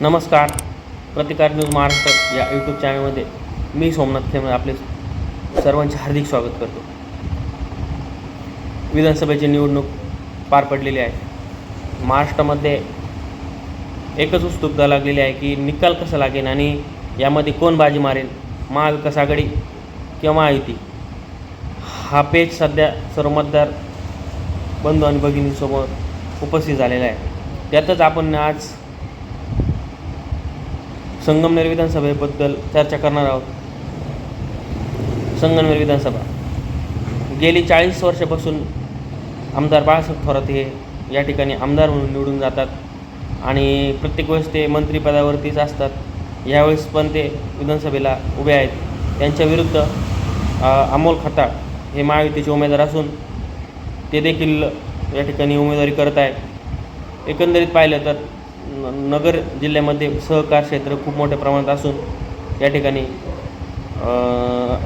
नमस्कार प्रतिकार न्यूज महाराष्ट्र या यूट्यूब चॅनलमध्ये मी सोमनाथ खेमळे आपले सर्वांचे हार्दिक स्वागत करतो. विधानसभेची निवडणूक पार पडलेली आहे. महाराष्ट्रामध्ये एकच उत्सुकता लागलेली आहे की निकाल कसा लागेल आणि यामध्ये कोण बाजी मारेल महाविकास आघाडी किंवा महायुती हा पेज सध्या सर्व मतदार बंधू आणि भगिनींसमोर उपस्थित झालेला आहे. त्यातच आपण आज संगमनेर विधानसभेबद्दल चर्चा करणार आहोत. संगमनेर विधानसभा. गेली चाळीस वर्षापासून आमदार बाळासाहेब थोरात हे या ठिकाणी आमदार म्हणून निवडून जातात आणि प्रत्येक वेळेस ते मंत्रिपदावरतीच असतात. यावेळेस पण ते विधानसभेला उभे आहेत. त्यांच्या विरुद्ध अमोल खताळ हे महायुतीचे उमेदवार असून ते देखील या ठिकाणी उमेदवारी करत आहे एकंदरीत पाहिलं तर नगर जिल्ह्यामध्ये सहकार क्षेत्र खूप मोठ्या प्रमाणात असून या ठिकाणी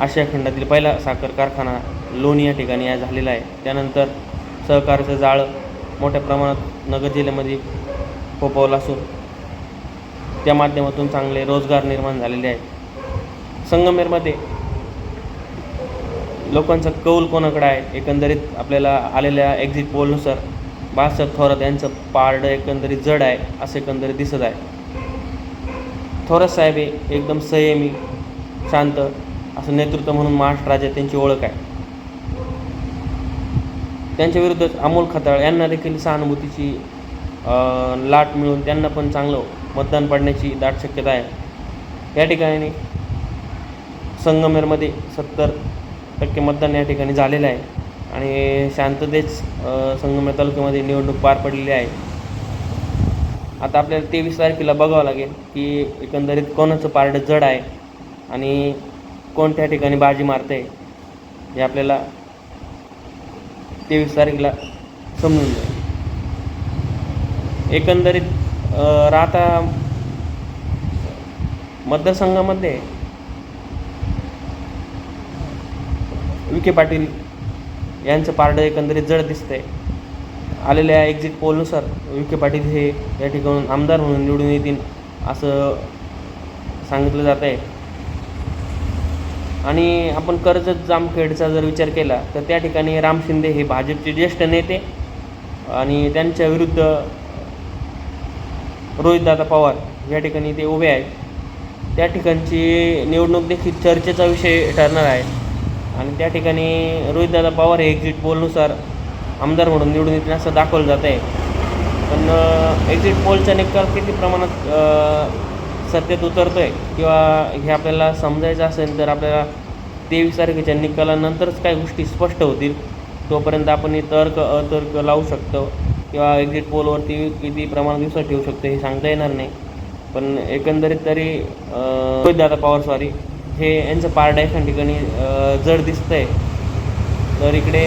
आशिया खंडातील पहिला साखर कारखाना लोणी या ठिकाणी या झालेला आहे. त्यानंतर सहकारचं जाळं मोठ्या प्रमाणात नगर जिल्ह्यामध्ये फोपवलं असून त्या माध्यमातून चांगले रोजगार निर्माण झालेले आहेत. संगमेरमध्ये लोकांचा कौल कोणाकडे आहे? एकंदरीत आपल्याला आलेल्या एक्झिट पोलनुसार बाळासाहेब थोरात यांचं पारडं एकंदरीत जड आहे असं एकंदरीत दिसत आहे. थोरात साहेब हे एकदम संयमी शांत असं नेतृत्व म्हणून महाराष्ट्र राज्यात त्यांची ओळख आहे. त्यांच्या विरुद्ध अमोल खताळ यांना देखील सहानुभूतीची लाट मिळून त्यांना पण चांगलं मतदान पडण्याची दाट शक्यता आहे. या ठिकाणी संगमेरमध्ये सत्तर टक्के मतदान या ठिकाणी झालेलं आहे. आणि शांततेच संगमे तालुक्यामध्ये निवडणूक पार पडलेली आहे. आता आपल्याला तेवीस तारखेला बघावं लागेल की एकंदरीत कोणाचं पारडं जड आहे आणि कोणत्या ठिकाणी बाजी मारते हे आपल्याला तेवीस तारखेला समजून जाईल. एकंदरीत राहता मतदारसंघामध्ये विखे पाटील यांचं पारडं एकंदरीत जड दिसतंय. आलेल्या एक्झिट पोलनुसार विखे पाटील हे या ठिकाणून आमदार म्हणून निवडून येतील असं सांगितलं जात आहे. आणि आपण कर्जत जामखेडचा जर विचार केला तर त्या ठिकाणी राम शिंदे हे भाजपचे ज्येष्ठ नेते आणि त्यांच्या विरुद्ध रोहितदादा पवार या ठिकाणी ते उभे आहेत. त्या ठिकाणची निवडणूक देखील चर्चेचा विषय ठरणार आहे. आणि त्या ठिकाणी रोहितदादा पवार हे एक्झिट पोलनुसार आमदार म्हणून निवडून येतील असं दाखवलं जात आहे. पण एक्झिट पोलचा निकाल किती प्रमाणात अ, सत्तेत उतरतो आहे किंवा हे आपल्याला समजायचं असेल तर आपल्याला तेवीस तारखेच्या निकालानंतरच काही गोष्टी स्पष्ट होतील. तोपर्यंत आपण हे तर्क अतर्क लावू शकतो किंवा एक्झिट पोलवरती किती प्रमाणात दिवसात ठेवू शकतो हे सांगता येणार नाही. पण एकंदरीत तरी रोहितदादा पवार सॉरी हे यांचं पारडा एखाद ठिकाणी जड दिसतं आहे तर इकडे